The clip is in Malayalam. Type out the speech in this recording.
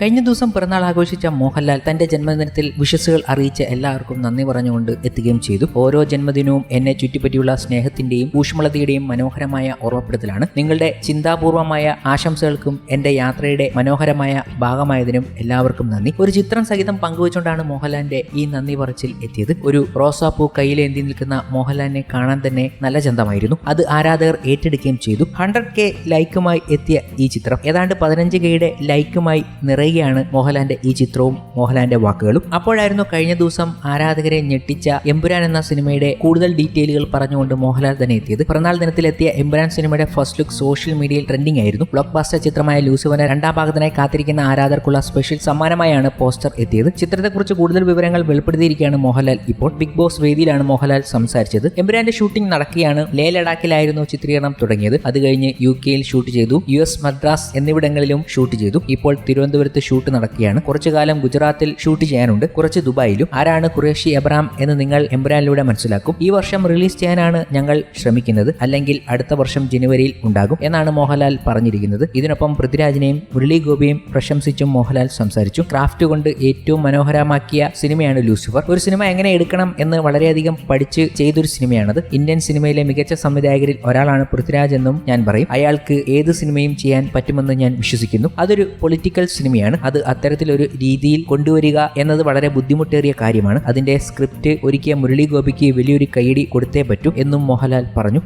കഴിഞ്ഞ ദിവസം പിറന്നാൾ ആഘോഷിച്ച മോഹൻലാൽ തന്റെ ജന്മദിനത്തിൽ വിഷസുകൾ അറിയിച്ച എല്ലാവർക്കും നന്ദി പറഞ്ഞുകൊണ്ട് എത്തുകയും ചെയ്തു. ഓരോ ജന്മദിനവും എന്നെ ചുറ്റിപ്പറ്റിയുള്ള സ്നേഹത്തിന്റെയും ഊഷ്മളതയുടെയും മനോഹരമായ ഓർമ്മപ്പെടുത്തലാണ്. നിങ്ങളുടെ ചിന്താപൂർവമായ ആശംസകൾക്കും എന്റെ യാത്രയുടെ മനോഹരമായ ഭാഗമായതിനും എല്ലാവർക്കും നന്ദി. ഒരു ചിത്രം സഹിതം പങ്കുവച്ചുകൊണ്ടാണ് മോഹൻലാലിന്റെ ഈ നന്ദി പറച്ചിൽ എത്തിയത്. ഒരു റോസാപ്പൂ കയ്യിലേന്തി നിൽക്കുന്ന മോഹൻലാലിനെ കാണാൻ തന്നെ നല്ല ചന്തമായിരുന്നു. അത് ആരാധകർ ഏറ്റെടുക്കുകയും ചെയ്തു. ഹൺഡ്രഡ് കെ ലൈക്കുമായി എത്തിയ ഈ ചിത്രം. ഏതാണ്ട് പതിനഞ്ച് കെയുടെ ലൈക്കുമായി നിറയുകയാണ് മോഹൻലാലിന്റെ ഈ ചിത്രവും മോഹൻലാലിന്റെ വാക്കുകളും. അപ്പോഴായിരുന്നു കഴിഞ്ഞ ദിവസം ആരാധകരെ ഞെട്ടിച്ച എമ്പുരാൻ എന്ന സിനിമയുടെ കൂടുതൽ ഡീറ്റെയിലുകൾ പറഞ്ഞുകൊണ്ട് മോഹൻലാൽ തന്നെ എത്തിയത്. പിറന്നാൾ ദിനത്തിലെത്തിയ എമ്പുരാൻ സിനിമയുടെ ഫസ്റ്റ് ലുക്ക് സോഷ്യൽ മീഡിയയിൽ ട്രെൻഡിംഗ് ആയിരുന്നു. ബ്ലോക്ക് ബാസ്റ്റർ ചിത്രമായ ലൂസിവനെ രണ്ടാം ഭാഗത്തിനായി കാത്തിരിക്കുന്ന ആരാധകർക്കുള്ള സ്പെഷ്യൽ സമ്മാനമായാണ് പോസ്റ്റർ എത്തിയത്. ചിത്രത്തെക്കുറിച്ച് കൂടുതൽ വിവരങ്ങൾ വെളിപ്പെടുത്തിയിരിക്കുകയാണ് മോഹൻലാൽ ഇപ്പോൾ. ബിഗ് ബോസ് വേദിയിലാണ് മോഹൻലാൽ സംസാരിച്ചത്. എമ്പുരാന്റെ ഷൂട്ടിംഗ് നടക്കുകയാണ്. ലേ ലഡാക്കിലായിരുന്നു ചിത്രീകരണം തുടങ്ങിയത്. അത് കഴിഞ്ഞ് യു കെയിൽ ഷൂട്ട് ചെയ്തു. യു എസ് മദ്രാസ് എന്നിവിടങ്ങളിലും ഷൂട്ട് ചെയ്തു. ഇപ്പോൾ തിരുവനന്തപുരത്ത് ഷൂട്ട് നടക്കുകയാണ്. കുറച്ചു കാലം ഗുജറാത്തിൽ ഷൂട്ട് ചെയ്യാനുണ്ട്. കുറച്ച് ദുബായിലും. ആരാണ് ഖുറേഷി എബ്രാം എന്ന് നിങ്ങൾ എംബ്രാനിലൂടെ മനസ്സിലാക്കും. ഈ വർഷം റിലീസ് ചെയ്യാനാണ് ഞങ്ങൾ ശ്രമിക്കുന്നത്. അല്ലെങ്കിൽ അടുത്ത വർഷം ജനുവരിയിൽ ഉണ്ടാകും എന്നാണ് മോഹൻലാൽ പറഞ്ഞിരിക്കുന്നത്. ഇതിനൊപ്പം പൃഥ്വിരാജിനെയും മുരളി ഗോപിയെയും പ്രശംസിച്ചും മോഹൻലാൽ സംസാരിച്ചു. ക്രാഫ്റ്റ് കൊണ്ട് ഏറ്റവും മനോഹരമാക്കിയ സിനിമയാണ് ലൂസിഫർ. ഒരു സിനിമ എങ്ങനെ എടുക്കണം എന്ന് വളരെയധികം പഠിച്ച് ചെയ്തൊരു സിനിമയാണത്. ഇന്ത്യൻ സിനിമയിലെ മികച്ച സംവിധായകരിൽ ഒരാളാണ് പൃഥ്വിരാജ് എന്നും ഞാൻ പറയും. അയാൾക്ക് ഏത് സിനിമയും ചെയ്യാൻ പറ്റുമെന്ന് ഞാൻ വിശ്വസിക്കുന്നു. അതൊരു പൊളിറ്റിക്കൽ സിനിമയാണ്. അത് അത്തരത്തിലൊരു രീതിയിൽ കൊണ്ടുവരിക എന്നത് വളരെ ബുദ്ധിമുട്ടേറിയ കാര്യമാണ്. അതിന്റെ സ്ക്രിപ്റ്റ് ഒരുക്കിയ മുരളി ഗോപിക്ക് വലിയൊരു കൈയടി കൊടുത്തേ പറ്റൂ എന്നും മോഹൻലാൽ പറഞ്ഞു.